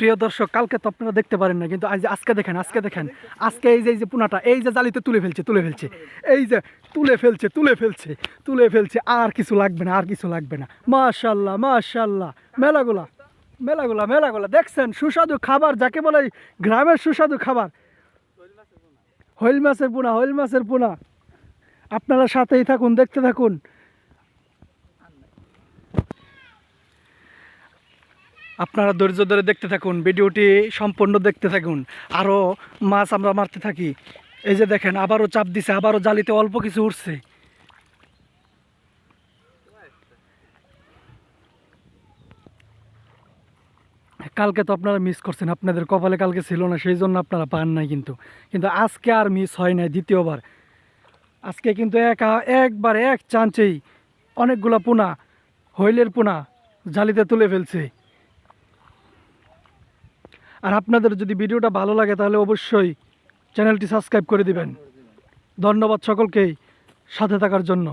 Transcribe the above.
প্রিয় দর্শক, কালকে তো আপনারা দেখতে পারেন না, কিন্তু আজ আজকে দেখেন আজকে দেখেন, আজকে এই যে এই যে পোনাটা, এই যে জালিতে তুলে ফেলছে তুলে ফেলছে, এই যে তুলে ফেলছে তুলে ফেলছে তুলে ফেলছে, আর কিছু লাগবে না, আর কিছু লাগবে না। মাশাল্লাহ মাশাল্লাহ, মেলাগুলা মেলাগুলা মেলাগুলা, দেখছেন? সুস্বাদু খাবার, যাকে বলে গ্রামের সুস্বাদু খাবার। হইল মাছের পোনা হইল মাছের পোনা। আপনারা সাথেই থাকুন, দেখতে থাকুন। আপনারা ধৈর্য ধরে দেখতে থাকুন, ভিডিওটি সম্পূর্ণ দেখতে থাকুন। আরও মাছ আমরা মারতে থাকি। এই যে দেখেন, আবারও চাপ দিছে, আবারও জালিতে অল্প কিছু উঠছে। কালকে তো আপনারা মিস করছেন, আপনাদের কপালে কালকে ছিল না, সেই জন্য আপনারা পান নাই কিন্তু। কিন্তু আজকে আর মিস হয় নাই দ্বিতীয়বার। আজকে কিন্তু এক, একবার এক চান্সেই অনেকগুলা পোনা, হইলের পোনা, জালিতে তুলে ফেলছে। আর আপনাদের যদি ভিডিওটা ভালো লাগে তাহলে অবশ্যই চ্যানেলটি সাবস্ক্রাইব করে দিবেন। ধন্যবাদ সকলকেই সাথে থাকার জন্য।